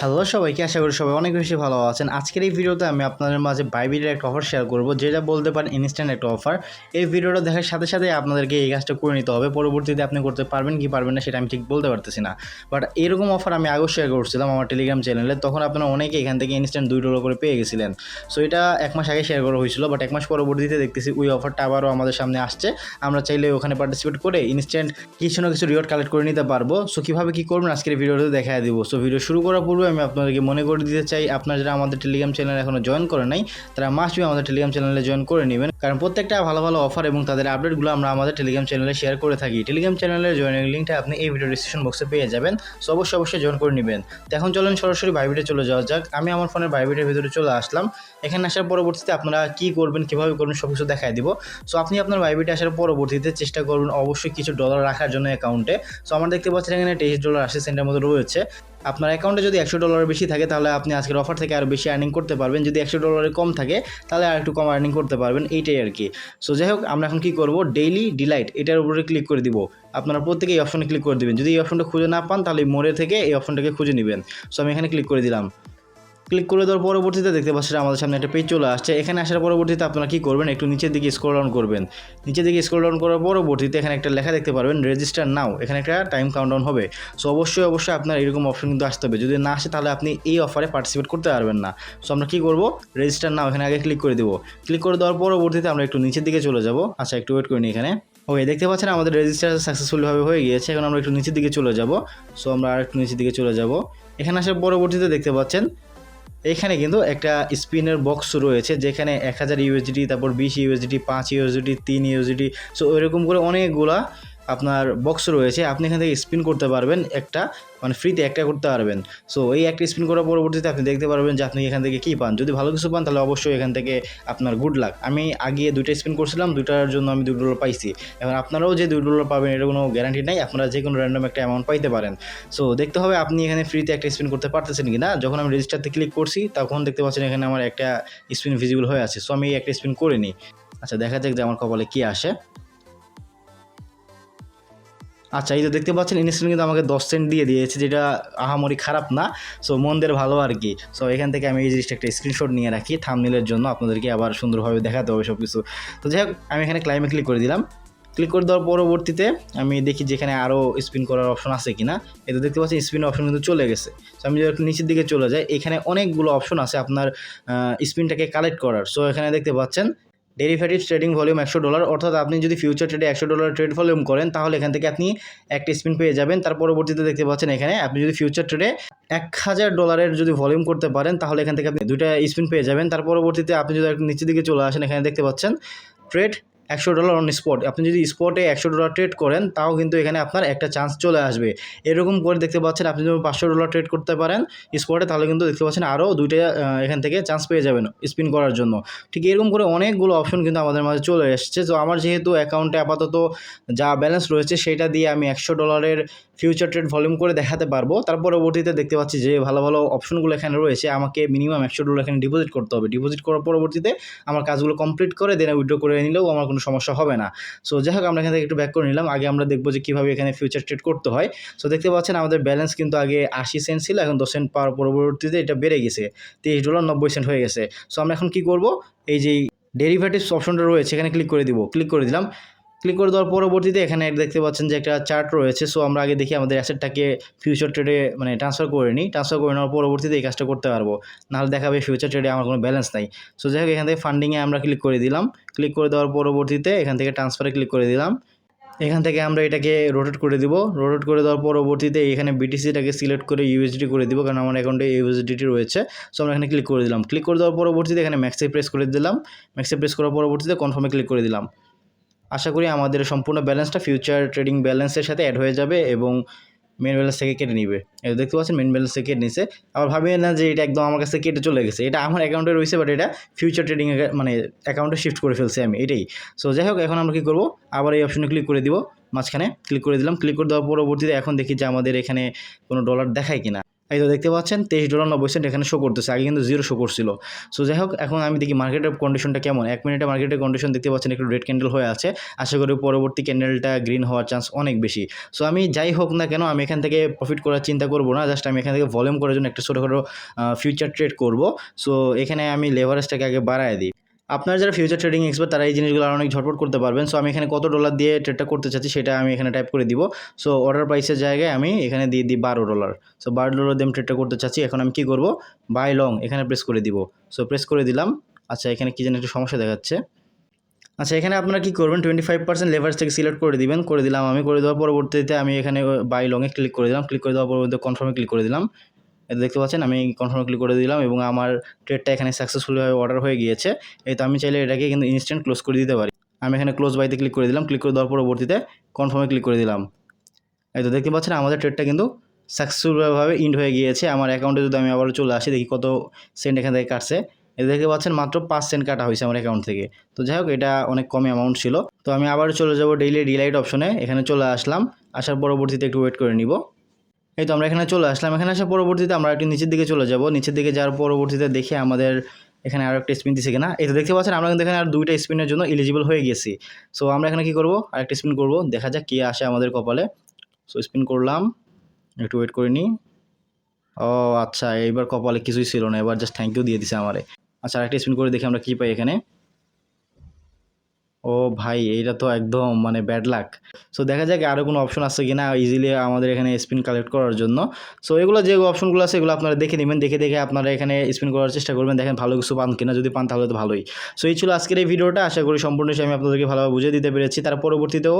Hello সবাইকে, আশা করি সবাই অনেক বেশি ভালো আছেন। আজকের এই ভিডিওতে আমি আপনাদের মাঝে বাইবিলের একটা অফার শেয়ার করব, যেটা বলতে পারেন ইনস্ট্যান্ট একটা অফার এই ভিডিওটা দেখার সাথে সাথে আপনাদেরকে এই কাজটা করে নিতে হবে। পরবর্তীতে আপনি করতে পারবেন কি পারবেন না সেটা আমি ঠিক বলতে পারতেছি না। বাট এরকম অফার আমি আগেও শেয়ার করছিলাম আমার টেলিগ্রাম চ্যানেলে তখন আপনারা অনেকে এখান থেকে ইনস্ট্যান্ট দুই ডলার করে পেয়ে গেছিলেন। সো এটা এক মাস আগে শেয়ার করা হয়েছিল বাট এক মাস পরবর্তীতে দেখতেছি ওই অফারটা আবারও আমাদের সামনে আসছে। আমরা চাইলে ওখানে পার্টিসিপেট করে ইনস্ট্যান্ট কিছু না কিছু রিওয়ার্ড কালেক্ট করে নিতে পারব। সো কীভাবে কী করবেন আজকের এই ভিডিওতে দেখা দিব। সো ভিডিও শুরু করার পূর্বে আমি আপনাদেরকে মনে করে দিতে চাই, আপনারা যারা আমাদের টেলিগ্রাম চ্যানেল এখনও জয়েন করে নাই, তারা মাস্ট বি আমাদের টেলিগ্রাম চ্যানেলে জয়েন করে নেবেন। কারণ প্রত্যেকটা ভালো ভালো অফার এবং তাদের আপডেটগুলো আমরা আমাদের টেলিগ্রাম চ্যানেলে শেয়ার করে থাকি। টেলিগ্রাম চ্যানেলের জয়েনিং লিঙ্কটা আপনি এই ভিডিও ডিসক্রিপশন বক্সে পেয়ে যাবেন। সো অবশ্যই অবশ্যই জয়েন করে নেবেন। তো এখন চলেন সরাসরি ভাইবিটে চলে যাওয়া যাক। আমি আমার ফোনের ভাইবিটের ভিতরে চলে আসলাম। এখানে আসার পরবর্তীতে আপনারা কী করবেন, কীভাবে করবেন সব কিছু দেখাই দিব। সো আপনি আপনার ভাইবিটে আসার পরবর্তীতে চেষ্টা করবেন অবশ্যই কিছু ডলার রাখার জন্য অ্যাকাউন্টে সো আমার দেখতে পাচ্ছেন এখানে তেইশ ডলার আশি সেন্টের মতো রয়েছে। আপনার অ্যাকাউন্টে যদি একশো ডলারের বেশি থাকে, তাহলে আপনি আজকের অফার থেকে আরও বেশি আর্নিং করতে পারবেন। যদি একশো ডলারের কম থাকে, তাহলে আর একটু কম আর্নিং করতে পারবেন। এইটাই আর কি। সো যাই হোক, আমরা এখন কী করব? ডেইলি ডিলাইট এটার উপরে ক্লিক করে দিব। আপনারা প্রত্যেকে এই অপশনে ক্লিক করে দেবেন। যদি এই অপশনটা খুঁজে না পান, তাহলে মোড়ে থেকে এই অপশনটাকে খুঁজে নেবেন। সো আমি এখানে ক্লিক করে দিলাম। ক্লিক করে দেওয়ার পরবর্তীতে দেখতে পাচ্ছেন আমাদের সামনে একটা পেজ চলে আসছে। এখানে আসার পরবর্তীতে আপনারা কী করবেন? একটু নিচের দিকে স্ক্রল ডাউন করবেন। নিচের দিকে স্ক্রল ডাউন করার পরবর্তীতে এখানে একটা লেখা দেখতে পারবেন রেজিস্টার নাও এখানে একটা টাইম কাউন্টডাউন হবে। সো অবশ্যই অবশ্যই আপনার এরকম অপশন কিন্তু আসতে হবে। যদি না আসে, তাহলে আপনি এই অফারে পার্টিসিপেট করতে পারবেন না। সো আমরা কী করব? রেজিস্টার নাও এখানে আগে ক্লিক করে দেবো। ক্লিক করে দেওয়ার পরবর্তীতে আমরা একটু নিচের দিকে চলে যাব। আচ্ছা একটু ওয়েট করি এখানে। ওকে দেখতে পাচ্ছেন আমাদের রেজিস্টার সাকসেসফুলভাবে হয়ে গিয়েছে। এখন আমরা একটু নিচের দিকে চলে যাব। সো আমরা আর একটু নিচের দিকে চলে যাব। এখানে আসার পরবর্তীতে দেখতে পাচ্ছেন এখানে কিন্তু একটা স্পিনের বক্স রয়েছে, যেখানে এক হাজার ইউএসডিটি, তারপর বিশ ইউএসডিটি, পাঁচ ইউএসডি তিন ইউএসডিটি সো এরকম করে অনেকগুলা আপনার বক্স রয়েছে, আপনি এখান থেকে স্পিন করতে পারবেন একটা মানে ফ্রিতে একটা করতে পারবেন। সো এই একটা স্পিন করার পরবর্তীতে আপনি দেখতে পারবেন যে আপনি এখান থেকে কী পান। যদি ভালো কিছু পান, তাহলে অবশ্যই এখান থেকে আপনার গুড লাক আমি আগে দুইটা স্পিন করছিলাম, দুইটার জন্য আমি দুই ডলার পাইছি। এখন আপনারাও যে দুই ডলার পাবেন এটা কোনো গ্যারান্টি নাই, আপনারা যে কোনো র্যান্ডম একটা অ্যামাউন্ট পাইতে পারেন। সো দেখতে হবে আপনি এখানে ফ্রিতে একটা স্পিন করতে পারতেছেন কি না যখন আমি রেজিস্টারতে ক্লিক করছি, তখন দেখতে পাচ্ছেন এখানে আমার একটা স্পিন ভিজিবল হয়ে আছে। সো আমি একটা স্পিন করে নিই। আচ্ছা দেখা যাক যে আমার কপালে কী আসে। আচ্ছা এই তো দেখতে পাচ্ছেন ইনস্ট্যান্ট কিন্তু আমাকে দশ সেন্ট দিয়ে দিয়েছে, যেটা আহামরি খারাপ না। সো মনদের ভালো আর কি। সো এখান থেকে আমি এই জিনিসটা একটা স্ক্রিনশট নিয়ে রাখি থামনিলের জন্য, আপনাদেরকে আবার সুন্দরভাবে দেখাতে হবে সব কিছু তো যাই হোক, আমি এখানে ক্লাইমে ক্লিক করে দিলাম। ক্লিক করে দেওয়ার পরবর্তীতে আমি দেখি যেখানে আরও স্পিন করার অপশন আছে কি না এতে দেখতে পাচ্ছি স্পিন অপশন কিন্তু চলে গেছে। সো আমি যদি নিচের দিকে চলে যাই, এখানে অনেকগুলো অপশন আছে আপনার স্পিনটাকে কালেক্ট করার। সো এখানে দেখতে পাচ্ছেন ডেরিভেটিভ ট্রেডিং ভলিউম একশো ডলার, অর্থাৎ আপনি যদি ফিউচার ট্রেডে একশো ডলার ট্রেড ভলিউম করেন, তাহলে এখান থেকে আপনি একটা স্পিন পেয়ে যাবেন। তার পরবর্তীতে দেখতে পাচ্ছেন এখানে, আপনি যদি ফিউচার ট্রেডে এক হাজার ডলারের যদি ভলিউম করতে পারেন, তাহলে এখান থেকে আপনি দুইটা স্পিন পেয়ে যাবেন। তার পরবর্তীতে আপনি যদি নিচের দিকে চলে আসেন, এখানে দেখতে পাচ্ছেন ট্রেড একশো ডলার অন স্পট আপনি যদি স্পটে একশো ডলার ট্রেড করেন, তাও কিন্তু এখানে আপনার একটা চান্স চলে আসবে। এরকম করে দেখতে পাচ্ছেন, আপনি যদি পাঁচশো ডলার ট্রেড করতে পারেন স্পটে তাহলে কিন্তু দেখতে পাচ্ছেন আরও দুইটা এখান থেকে চান্স পেয়ে যাবেন স্পিন করার জন্য। ঠিক এরকম করে অনেকগুলো অপশন কিন্তু আমাদের মাঝে চলে এসছে। তো আমার যেহেতু অ্যাকাউন্টে আপাতত যা ব্যালেন্স রয়েছে, সেটা দিয়ে আমি একশো ডলারের ফিউচার ট্রেড ভলিউম করে দেখাতে পারব। তার পরবর্তীতে দেখতে পাচ্ছি যে ভালো ভালো অপশনগুলো এখানে রয়েছে। আমাকে মিনিমাম একশো ডলার এখানে ডিপোজিট করতে হবে। ডিপোজিট করার পরবর্তীতে আমার কাজগুলো কমপ্লিট করে দেন উইড্রো করে নিলেও আমার কোনো সমস্যা হবে না। সো যাই হোক, আমরা এখান থেকে একটু ব্যাক করে নিলাম। আগে আমরা দেখব যে কীভাবে এখানে ফিউচার ট্রেড করতে হয়। সো দেখতে পাচ্ছেন আমাদের ব্যালেন্স কিন্তু আগে আশি সেন্ট ছিল, এখন দশ সেন্ট পাওয়ার পরবর্তীতে এটা বেড়ে গেছে। তেইশ ডলার নব্বই সেন্ট হয়ে গেছে। সো আমরা এখন কী করব? এই যে ডেরিভেটিভস অপশনটা রয়েছে, এখানে ক্লিক করে দিব। ক্লিক করে দিলাম। ক্লিক করে দেওয়ার পরবর্তীতে এখানে দেখতে পাচ্ছেন যে একটা চার্ট রয়েছে। সো আমরা আগে দেখি আমাদের অ্যাসেটটাকে ফিউচার ট্রেডে মানে ট্রান্সফার করে নিই। ট্রান্সফার করে নেওয়ার পরবর্তীতে এই কাজটা করতে পারব। নাহলে দেখাবে ফিউচার ট্রেডে আমার কোনো ব্যালেন্স নাই। সো যাই হোক, এখান থেকে ফান্ডিংয়ে আমরা ক্লিক করে দিলাম। ক্লিক করে দেওয়ার পরবর্তীতে এখান থেকে ট্রান্সফারে ক্লিক করে দিলাম। এখান থেকে আমরা এটাকে রোটেট করে দিব। রোটেট করে দেওয়ার পরবর্তীতে এখানে বিটিসিটাকে সিলেক্ট করে ইউএসডি করে দিব, কারণ আমার অ্যাকাউন্টে ইউএসডিটি রয়েছে। সো আমরা এখানে ক্লিক করে দিলাম। ক্লিক করে দেওয়ার পরবর্তীতে এখানে ম্যাক্সে প্রেস করে দিলাম। ম্যাক্সে প্রেস করার পরবর্তীতে কনফার্মে ক্লিক করে দিলাম। আশা করি আমাদের সম্পূর্ণ ব্যালেন্সটা ফিউচার ট্রেডিং ব্যালেন্সের সাথে অ্যাড হয়ে যাবে এবং মেন ব্যালেন্স থেকে কেটে নিবে। এটা দেখতে পাচ্ছেন মেন ব্যালেন্স থেকে কেটে নিছে। আবার ভাবিয়ে না যে এটা একদম আমার কাছে কেটে চলে গেছে। এটা আমার অ্যাকাউন্টে রয়েছে বাট এটা ফিউচার ট্রেডিং মানে অ্যাকাউন্টে শিফট করে ফেলছি আমি, এটাই। সো যাই হোক, এখন আমরা কী করব? আবার এই অপশনে ক্লিক করে দিব। মাঝখানে ক্লিক করে দিলাম। ক্লিক করে দেওয়ার পরবর্তীতে এখন দেখি যে আমাদের এখানে কোনো ডলার দেখায় কিনা। এই তো দেখতে পাচ্ছেন, তেইশ ডলার নব্বই সেন্ট এখানে শো করতেছে। আগে কিন্তু জিরো শো করছিল। সো যাই হোক, এখন আমি দেখি মার্কেটের কন্ডিশনটা কেমন। এক মিনিটে মার্কেটের কন্ডিশন দেখতে পাচ্ছেন, একটু রেড ক্যান্ডেল হয়ে আছে। আশা করি পরবর্তী ক্যান্ডেলটা গ্রিন হওয়ার চান্স অনেক বেশি। সো আমি যাই হোক না কেন, আমি এখান থেকে প্রফিট করার চিন্তা করব না। জাস্ট আমি এখান থেকে ভলিউম করার জন্য একটা ছোটোখাটো ফিউচার ট্রেড করব। সো এখানে আমি লেভারেজটাকে আগে বাড়ায় দিই। আপনারা যারা ফিউচার ট্রেডিং এক্সপার্ট তারা এই জিনিসগুলো আরও অনেক ঝটপট করতে পারবেন। সো আমি এখানে কত ডলার দিয়ে ট্রেডটা করতে চাচ্ছি, সেটা আমি এখানে টাইপ করে দিব। সো অর্ডার প্রাইসের জায়গায় আমি এখানে দিয়ে দিই বারো ডলার সো বারো ডলার দিয়ে আমি ট্রেডটা করতে চাচ্ছি, এখন আমি কী করব? বাই লং এখানে প্রেস করে দিব। সো প্রেস করে দিলাম। আচ্ছা এখানে কী যেন একটু সমস্যা দেখাচ্ছে। আচ্ছা এখানে আপনারা কী করবেন? টোয়েন্টি ফাইভ পার্সেন্ট লেভার্স থেকে সিলেক্ট করে দিবেন। করে দিলাম আমি, করে দেওয়ার পরবর্তীতে আমি এখানে বাই লংয়ে ক্লিক করে দিলাম। ক্লিক করে দেওয়ার পরবর্তীতে কনফার্মে ক্লিক করে দিলাম। দেখতে পাচ্ছেন, আমি কনফার্মে ক্লিক করে দিলাম এবং আমার ট্রেডটা এখানে সাকসেসফুলিভাবে অর্ডার হয়ে গিয়েছে। এই তো আমি চাইলে এটাকে কিন্তু ইনস্ট্যান্ট ক্লোজ করে দিতে পারি। আমি এখানে ক্লোজ বাইতে ক্লিক করে দিলাম ক্লিক করে দেওয়ার পরবর্তীতে কনফার্মে ক্লিক করে দিলাম। এই তো দেখতে পাচ্ছেন, আমাদের ট্রেডটা কিন্তু সাকসেসফুলভাবে ইন্ড হয়ে গিয়েছে। আমার অ্যাকাউন্টে যদি আমি আবার চলে আসি, দেখি কত সেন্ট এখান থেকে কাটছে। এটা দেখতে পাচ্ছেন, মাত্র পাঁচ সেন্ট কাটা হয়েছে আমার অ্যাকাউন্ট থেকে। তো যাই হোক, এটা অনেক কমই অ্যামাউন্ট ছিল। তো আমি আবার চলে যাব ডেইলি ডিলাইট অপশনে এখানে চলে আসলাম, আসার পরবর্তীতে একটু ওয়েট করে নিব। এই তো আমরা এখানে চলে আসলাম। এখানে আসার পরবর্তীতে আমরা একটু নিচের দিকে চলে যাব। নিচের দিকে যাওয়ার পরবর্তীতে দেখি আমাদের এখানে আরও একটা স্পিন দিছে কিনা। এই তো দেখতে পাচ্ছেন, আমরা কিন্তু এখানে আর দুইটা স্পিনের জন্য এলিজিবল হয়ে গেছি। সো আমরা এখানে কী করব? আরেকটা স্পিন করব। দেখা যাক কী আসে আমাদের কপালে। সো স্পিন করলাম। একটু ওয়েট করে ও আচ্ছা এইবার কপালে কিছুই ছিল না। এবার জাস্ট থ্যাংক ইউ দিয়ে দিছে আমারে। আচ্ছা আরেকটা স্পিন করে দেখি আমরা কী পাই এখানে। ও ভাই, এইটা তো একদম মানে ব্যাড লাক সো দেখা যাক আরও কোনো অপশন আছে কি না ইজিলি আমাদের এখানে স্পিন কালেক্ট করার জন্য. সো এগুলো যে অপশনগুলো আছে এগুলো আপনারা দেখে নেবেন, দেখে দেখে আপনারা এখানে স্পিন করার চেষ্টা করবেন। দেখেন ভালো কিছু পান কিনা, যদি পান তাহলে তো ভালোই। সো এই ছিল আজকের এই ভিডিওটা। আশা করি সম্পূর্ণ আমি আপনাদেরকে ভালোভাবে বুঝিয়ে দিতে পেরেছি। তার পরবর্তীতেও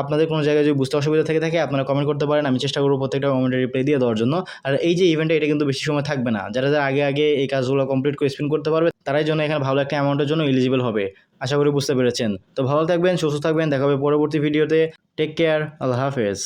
আপনাদের কোনো জায়গায় যদি বুঝতে অসুবিধা থেকে থাকে, আপনারা কমেন্ট করতে পারেন। আমি চেষ্টা করব প্রত্যেকটা কমেন্টে রিপ্লাই দিয়ে দেওয়ার জন্য। আর এই যে ইভেন্টটা এটা কিন্তু বেশি সময় থাকবে না। যারা যারা আগে আগে এই কাজগুলো কমপ্লিট করে স্পিন করতে পারবে, তারাই জন্য এখানে ভালো একটা অ্যামাউন্টের জন্য এলিজিবল হবে। আশা করি বুঝতে পেরেছেন। তো ভালো থাকবেন, সুস্থ থাকবেন। দেখা হবে পরবর্তী ভিডিওতে টেক কেয়ার আল্লাহ হাফেজ।